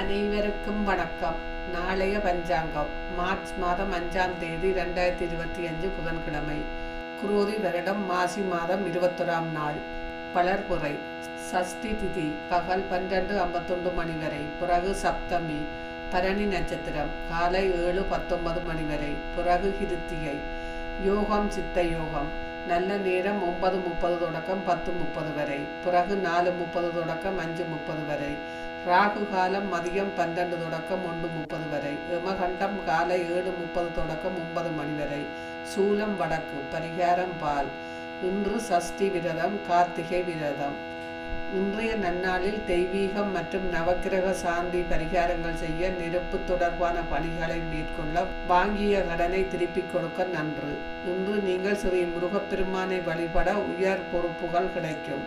அனைவருக்கும் வணக்கம். நாளைய பஞ்சாங்கம். மார்ச் மாதம் அஞ்சாம் தேதி ரெண்டாயிரத்தி இருபத்தி அஞ்சு புதன்கிழமை. குரோதி வருடம் மாசி மாதம் இருபத்தொராம் நாள். பலர்புரை சஷ்டி திதி பகல் பன்னிரண்டு ஐம்பத்தொண்டு மணி வரை. பிறகு சப்தமி பரணி நட்சத்திரம் காலை ஏழு பத்தொன்பது மணி வரை. பிறகு ஹிருத்தியை யோகம் சித்த யோகம். நல்ல நேரம் ஒன்பது முப்பது தொடக்கம் பத்து முப்பது வரை. பிறகு நாலு முப்பது தொடக்கம் அஞ்சு முப்பது வரை. ராகு காலம் மதியம் பன்னெண்டு தொடக்கம் ஒன்று முப்பது வரை. யமகண்டம் காலை ஏழு முப்பது தொடக்கம் ஒன்பது மணி வரை. சூலம் வடக்கு பரிகாரம் பால். இன்று சஷ்டி விரதம் கார்த்திகை விரதம். இன்றைய நன்னாளில் தெய்வீகம் மற்றும் நவக்கிரக சாந்தி பரிகாரங்கள் செய்ய நெருப்பு தொடர்பான பணிகளை மேற்கொள்ள வாங்கிய கடனை திருப்பிக் கொடுக்க நன்று. இன்று நீங்கள் ஸ்ரீ முருகப்பெருமானை வழிபட உயர் பொறுப்புகள் கிடைக்கும்.